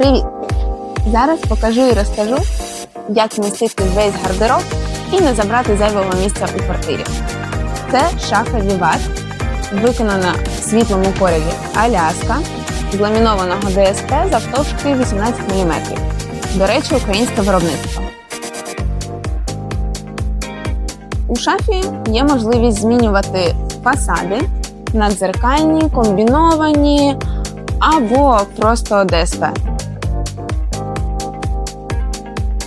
Привіт! Зараз покажу і розкажу, як змістити весь гардероб і не забрати зайвого місця у квартирі. Це шафа Віват, виконана в світлому кольорі Аляска з ламінованого ДСП завтовшки 18 мм. До речі, українське виробництво. У шафі є можливість змінювати фасади на дзеркальні, комбіновані або просто ДСП.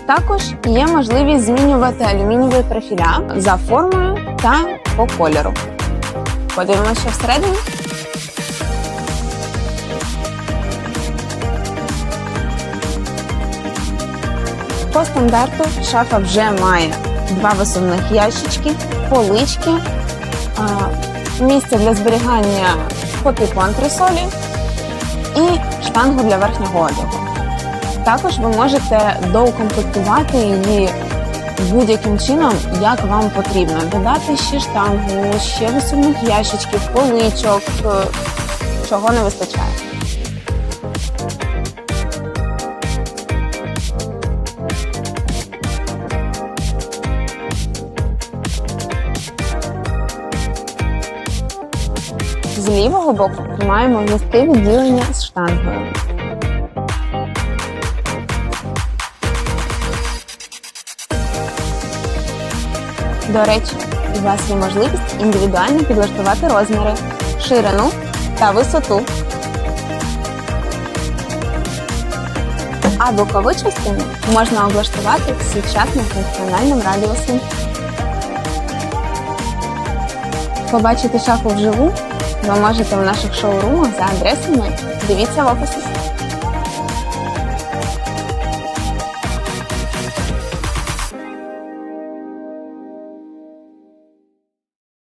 Також є можливість змінювати алюмінієві профіля за формою та по кольору. Подивимося, що всередині. По стандарту шафа вже має два висувних ящички, полички, місце для зберігання по типу антресолі і штангу для верхнього одягу. Також ви можете доукомплектувати її будь-яким чином, як вам потрібно. Додати ще штангу, ще висувних ящичків, поличок, е, чого не вистачає. З лівого боку маємо місце відділення з штангою. До речі, у вас є можливість індивідуально підлаштувати розміри, ширину та висоту. А бокову частину можна облаштувати сучасним функціональним радіусом. Побачити шафу вживу ви можете в наших шоурумах за адресами. Дивіться в описі.